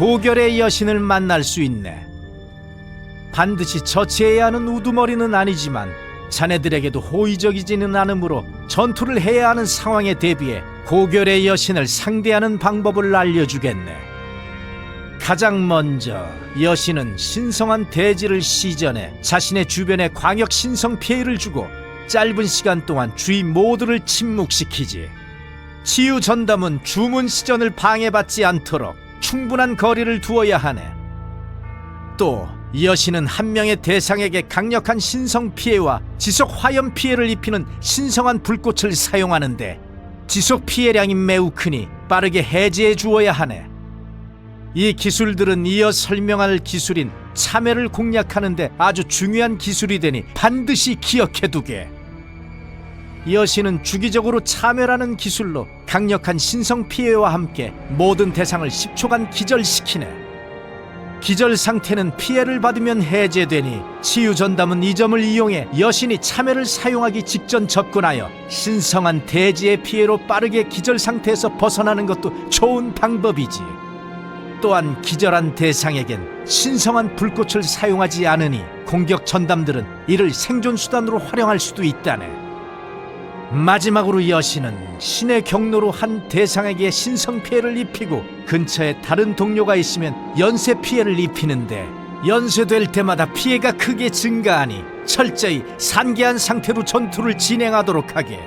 고결의 여신을 만날 수 있네. 반드시 처치해야 하는 우두머리는 아니지만 자네들에게도 호의적이지는 않으므로 전투를 해야 하는 상황에 대비해 고결의 여신을 상대하는 방법을 알려주겠네. 가장 먼저 여신은 신성한 대지를 시전해 자신의 주변에 광역 신성 피해를 주고 짧은 시간 동안 주위 모두를 침묵시키지. 치유 전담은 주문 시전을 방해받지 않도록 충분한 거리를 두어야 하네. 또 여신은 한 명의 대상에게 강력한 신성 피해와 지속 화염 피해를 입히는 신성한 불꽃을 사용하는데 지속 피해량이 매우 크니 빠르게 해제해 주어야 하네. 이 기술들은 이어 설명할 기술인 참여를 공략하는데 아주 중요한 기술이 되니 반드시 기억해 두게. 여신은 주기적으로 참여라는 기술로 강력한 신성 피해와 함께 모든 대상을 10초간 기절시키네. 기절 상태는 피해를 받으면 해제되니 치유 전담은 이 점을 이용해 여신이 참여를 사용하기 직전 접근하여 신성한 대지의 피해로 빠르게 기절 상태에서 벗어나는 것도 좋은 방법이지. 또한 기절한 대상에겐 신성한 불꽃을 사용하지 않으니 공격 전담들은 이를 생존 수단으로 활용할 수도 있다네. 마지막으로 여신은 신의 경로로 한 대상에게 신성 피해를 입히고 근처에 다른 동료가 있으면 연쇄 피해를 입히는데 연쇄될 때마다 피해가 크게 증가하니 철저히 산계한 상태로 전투를 진행하도록 하게